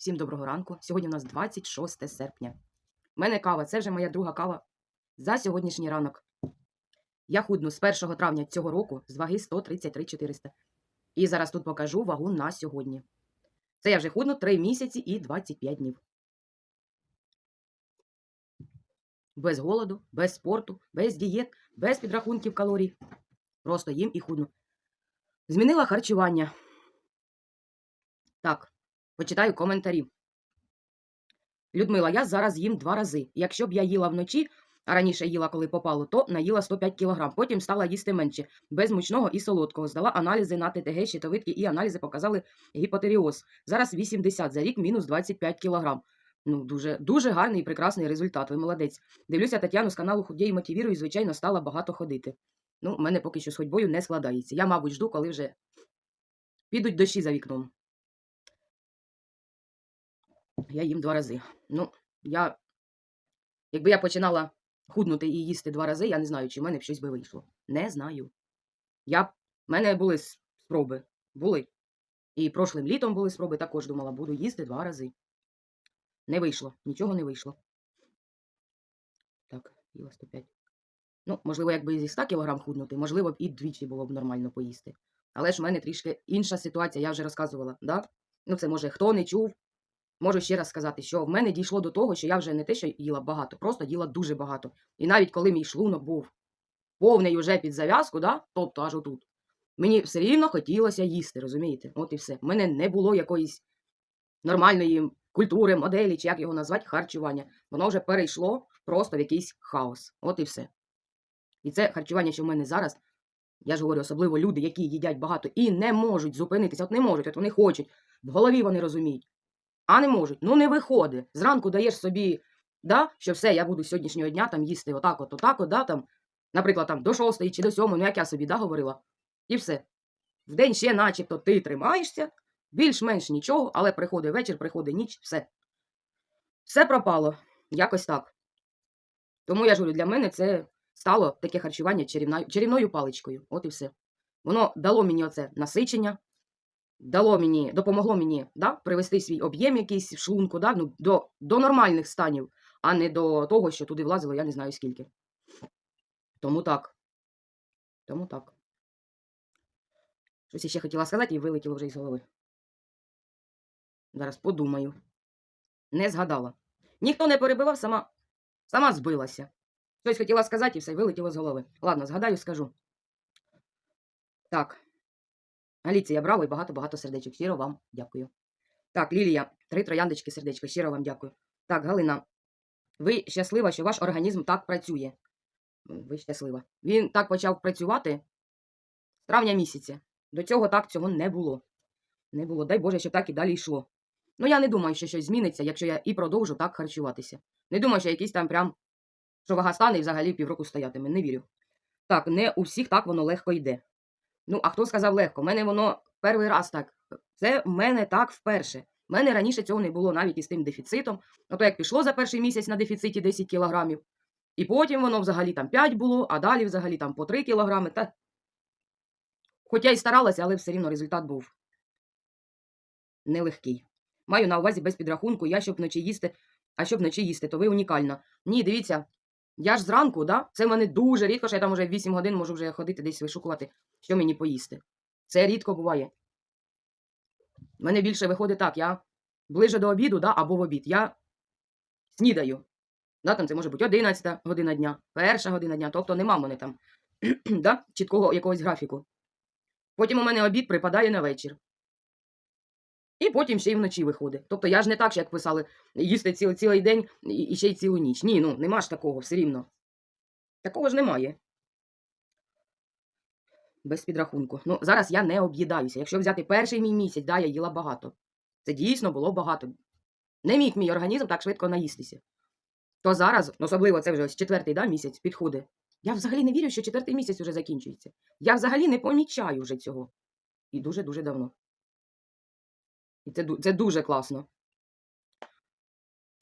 Всім доброго ранку. Сьогодні у нас 26 серпня. У мене кава, це вже моя друга кава за сьогоднішній ранок. Я худну з 1 травня цього року з ваги 133 400. І зараз тут покажу вагу на сьогодні. Це я вже худну 3 місяці і 25 днів. Без голоду, без спорту, без дієт, без підрахунків калорій. Просто їм і худну. Змінила харчування. Почитаю коментарі. Людмила, я зараз їм два рази. Якщо б я їла вночі, а раніше їла, коли попало, то наїла 105 кг. Потім стала їсти менше, без мучного і солодкого. Здала аналізи на ТТГ, щитовидки і аналізи показали гіпотеріоз. Зараз 80 за рік, мінус 25 кг. Ну, дуже, дуже гарний і прекрасний результат. Ви молодець. Дивлюся Тетяну з каналу Худєй мотивірую, і, звичайно, стала багато ходити. Ну, в мене поки що з ходьбою не складається. Я, мабуть, жду, коли вже підуть дощі за вікном. Я їм два рази. Ну, я. Якби я починала худнути і їсти два рази, я не знаю, чи в мене б щось би вийшло. Не знаю. Я... В мене були спроби. Були. І прошлим літом були спроби, також думала, буду їсти два рази. Не вийшло. Нічого не вийшло. Так, їла 105. Ну, можливо, якби зі 100 кг худнути, можливо, б і двічі було б нормально поїсти. Але ж в мене трішки інша ситуація, я вже розказувала, да? Ну, це може хто не чув. Можу ще раз сказати, що в мене дійшло до того, що я вже не те, що їла багато, просто їла дуже багато. І навіть коли мій шлунок був повний уже під зав'язку, да? тобто аж отут, мені все рівно хотілося їсти, розумієте? От і все. У мене не було якоїсь нормальної культури, моделі, чи як його назвати, харчування. Воно вже перейшло просто в якийсь хаос. От і все. І це харчування, що в мене зараз, я ж говорю, особливо люди, які їдять багато і не можуть зупинитися, от не можуть, от вони хочуть, в голові вони розуміють, а не можуть. Ну не виходить. Зранку даєш собі, да, що все, я буду сьогоднішнього дня там їсти отак, от, отак, от, да, там, наприклад, там до шостої чи до сьомої, ну як я собі да, говорила. І все. Вдень ще начебто ти тримаєшся, більш-менш нічого, але приходить вечір, приходить ніч, все. Все пропало. Якось так. Тому я ж говорю, для мене це стало таке харчування чарівна, чарівною паличкою. От і все. Воно дало мені оце насичення, дало мені, допомогло мені да, привести свій об'єм якийсь в шлунку да, ну, до, до нормальних станів, а не до того, що туди влазило, я не знаю скільки. Тому так. Тому так. Щось ще хотіла сказати і вилетіло вже із голови. Зараз подумаю. Не згадала. Ніхто не перебивав, сама, сама збилася. Щось хотіла сказати і все вилетіло з голови. Ладно, згадаю, скажу. Так. Аліція Браво і багато-багато сердечок. Щиро вам дякую. Так, Лілія, три трояндочки сердечко. Щиро вам дякую. Так, Галина, ви щаслива, що ваш організм так працює. Ви щаслива. Він так почав працювати з травня місяця. До цього так цього не було. Не було. Дай Боже, щоб так і далі йшло. Ну, я не думаю, що щось зміниться, якщо я і продовжу так харчуватися. Не думаю, що якийсь там прям, що вага стане і взагалі півроку стоятиме. Не вірю. Так, не у всіх так воно легко йде. Ну, а хто сказав легко? У мене воно перший раз так. Це в мене так вперше. У мене раніше цього не було навіть із тим дефіцитом. Ото як пішло за перший місяць на дефіциті 10 кілограмів, і потім воно взагалі там 5 було, а далі взагалі там по 3 кілограми. Та... Хоча й старалася, але все рівно результат був нелегкий. Маю на увазі без підрахунку, я щоб вночі їсти, а щоб вночі їсти, то ви унікальна. Ні, дивіться, я ж зранку, да? це в мене дуже рідко, що я там вже 8 годин можу вже ходити десь вишукувати, що мені поїсти. Це рідко буває. У мене більше виходить так, я ближе до обіду, да, або в обід. Я снідаю. Да, там це може бути 11 година дня, перша година дня, тобто нема мене там да, чіткого якогось графіку. Потім у мене обід припадає на вечір. І потім ще й вночі виходить. Тобто я ж не так, як писали, їсти цілий, цілий день і, ще й цілу ніч. Ні, ну нема ж такого все рівно. Такого ж немає. Без підрахунку. Ну, зараз я не об'їдаюся. Якщо взяти перший мій місяць, да, я їла багато. Це дійсно було багато. Не міг мій організм так швидко наїстися. То зараз, особливо це вже ось четвертий да, місяць підходить. Я взагалі не вірю, що четвертий місяць вже закінчується. Я взагалі не помічаю вже цього. І дуже-дуже давно. І це, це дуже класно.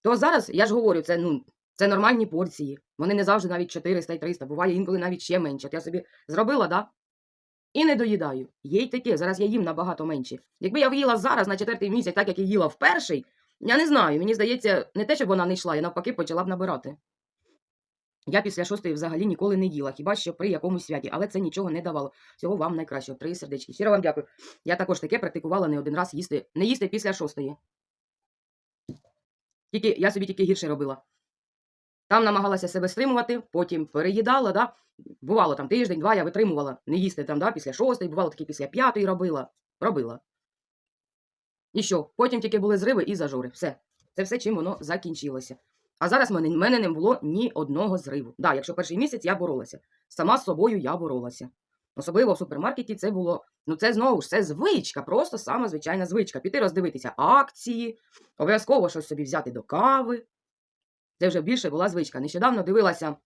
То зараз, я ж говорю, це, ну, це нормальні порції. Вони не завжди навіть 400 і 300, буває інколи навіть ще менше. Я собі зробила, да? І не доїдаю. Є й таке, зараз я їм набагато менше. Якби я в'їла зараз на четвертий місяць, так як я їла в перший, Я не знаю, мені здається, не те, щоб вона не йшла, я навпаки почала б набирати. Я після шостої взагалі ніколи не їла, хіба що при якомусь святі, але це нічого не давало. Всього вам найкращого. Три сердечки. Щиро вам дякую. Я також таке практикувала не один раз їсти, не їсти після шостої. Тільки я собі тільки гірше робила. Там намагалася себе стримувати, потім переїдала, да? бувало там тиждень-два, я витримувала не їсти там, да, після шостої, бувало таки після п'ятої робила. Робила. І що? Потім тільки були зриви і зажори. Все. Це все, чим воно закінчилося. А зараз в мене, в мене не було ні одного зриву. Да, якщо перший місяць я боролася. Сама з собою я боролася. Особливо в супермаркеті це було. Ну, це знову ж це звичка, просто сама звичайна звичка. Піти роздивитися акції, обов'язково щось собі взяти до кави. Це вже більше була звичка. Нещодавно дивилася,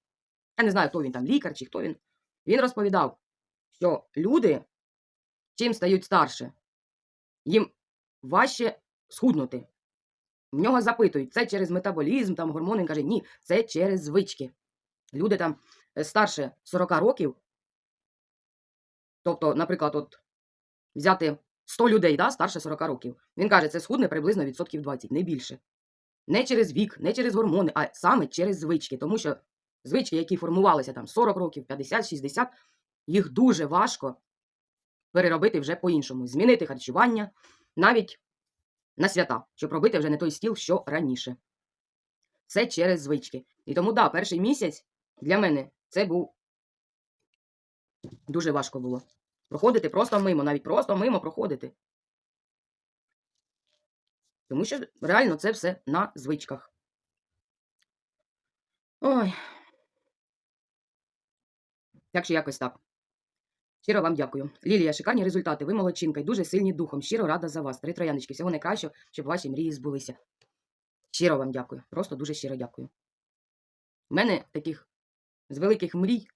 я не знаю, хто він там, лікар чи хто він. Він розповідав, що люди, чим стають старше, їм важче схуднути. В нього запитують, це через метаболізм, там гормони. Він каже, ні, це через звички. Люди там е, старше 40 років, тобто, наприклад, от взяти 100 людей, да, старше 40 років. Він каже, це схудне приблизно відсотків 20, не більше. Не через вік, не через гормони, а саме через звички. Тому що звички, які формувалися там 40 років, 50, 60, їх дуже важко переробити вже по-іншому. Змінити харчування навіть на свята, щоб робити вже не той стіл, що раніше. Це через звички. І тому, да, перший місяць для мене це був дуже важко було. Проходити просто мимо, навіть просто мимо проходити. Тому що реально це все на звичках. Ой. Так що якось так. Щиро вам дякую. Лілія, шикарні результати. Ви молодчинка і дуже сильні духом. Щиро рада за вас. Три трояночки. Всього найкращого, щоб ваші мрії збулися. Щиро вам дякую. Просто дуже щиро дякую. У мене таких з великих мрій.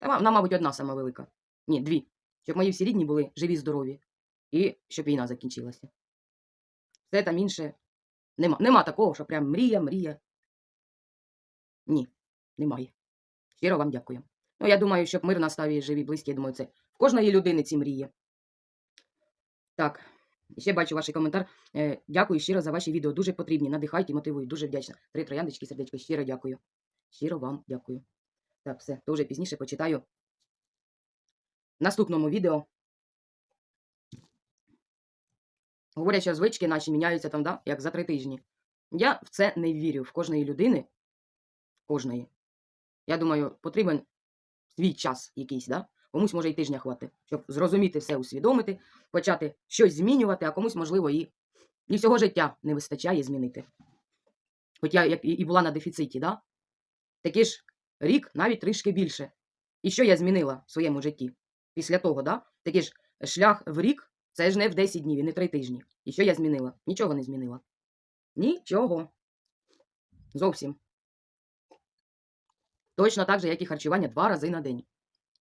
Вона, мабуть, одна сама велика. Ні, дві. Щоб мої всі рідні були живі, здорові. І щоб війна закінчилася. Все там інше. Нема, нема такого, що прям мрія, мрія. Ні, немає. Щиро вам дякую. Ну, я думаю, щоб мир настав і живі, близькі, я думаю, це в кожної людини ці мрії. Так, ще бачу ваш коментар. Е, дякую щиро за ваші відео. Дуже потрібні. Надихають і мотивують. Дуже вдячна. Три трояндочки, сердечко. Щиро дякую. Щиро вам дякую. Так, все, то вже пізніше почитаю. В наступному відео. Говорять, що звички наші міняються там, да, як за три тижні. Я в це не вірю. В кожної людини. Кожної. Я думаю, потрібен свій час якийсь, да? комусь може і тижня хватить, щоб зрозуміти все, усвідомити, почати щось змінювати, а комусь, можливо, і, і всього життя не вистачає змінити. Хоч я і була на дефіциті, да? такий ж рік, навіть трішки більше. І що я змінила в своєму житті? Після того, да? такий ж шлях в рік це ж не в 10 днів і не 3 тижні. І що я змінила? Нічого не змінила. Нічого. Зовсім. Точно так же, як і харчування два рази на день.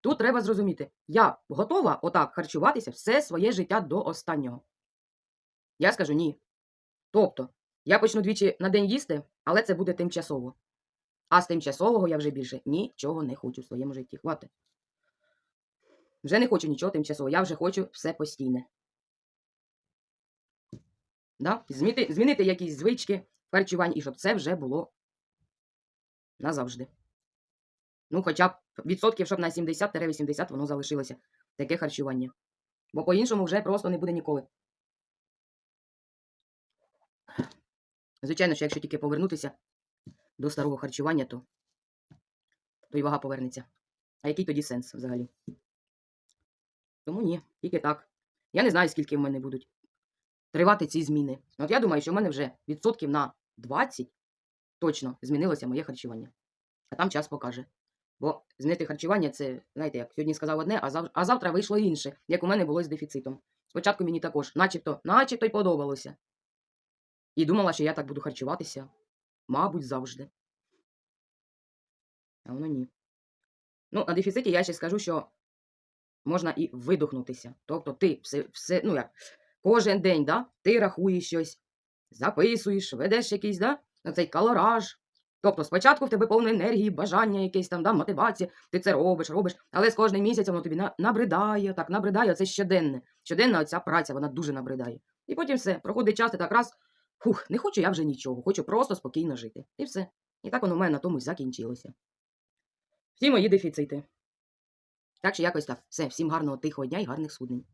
Тут треба зрозуміти, я готова отак харчуватися все своє життя до останнього. Я скажу ні. Тобто, я почну двічі на день їсти, але це буде тимчасово. А з тимчасового я вже більше нічого не хочу в своєму житті. Хватить. Вже не хочу нічого тимчасового, я вже хочу все постійне. Да? Змінити, змінити якісь звички в харчуванні, і щоб це вже було назавжди. Ну, хоча б відсотків, щоб на 70-80 воно залишилося. Таке харчування. Бо по-іншому вже просто не буде ніколи. Звичайно, що якщо тільки повернутися до старого харчування, то, то і вага повернеться. А який тоді сенс взагалі? Тому ні, тільки так. Я не знаю, скільки в мене будуть тривати ці зміни. От я думаю, що в мене вже відсотків на 20 точно змінилося моє харчування. А там час покаже. Бо змінити харчування це, знаєте, як сьогодні сказав одне, а завтра, а завтра вийшло інше, як у мене було з дефіцитом. Спочатку мені також, начебто, начебто й подобалося. І думала, що я так буду харчуватися, мабуть, завжди. А воно ні. Ну, на дефіциті я ще скажу, що можна і видохнутися. Тобто ти все, все ну як, кожен день, да, ти рахуєш щось, записуєш, ведеш якийсь, да, цей калораж. Тобто спочатку в тебе повно енергії, бажання, якесь там, да, мотивація, ти це робиш, робиш, але з кожним місяцем воно тобі на- набридає, так, набридає, це щоденне. Щоденна оця праця, вона дуже набридає. І потім все, проходить час, ти так раз Фух, не хочу я вже нічого, хочу просто спокійно жити. І все. І так воно в мене на тому закінчилося. Всі мої дефіцити. Так що якось так. Все, всім гарного тихого дня і гарних суднень.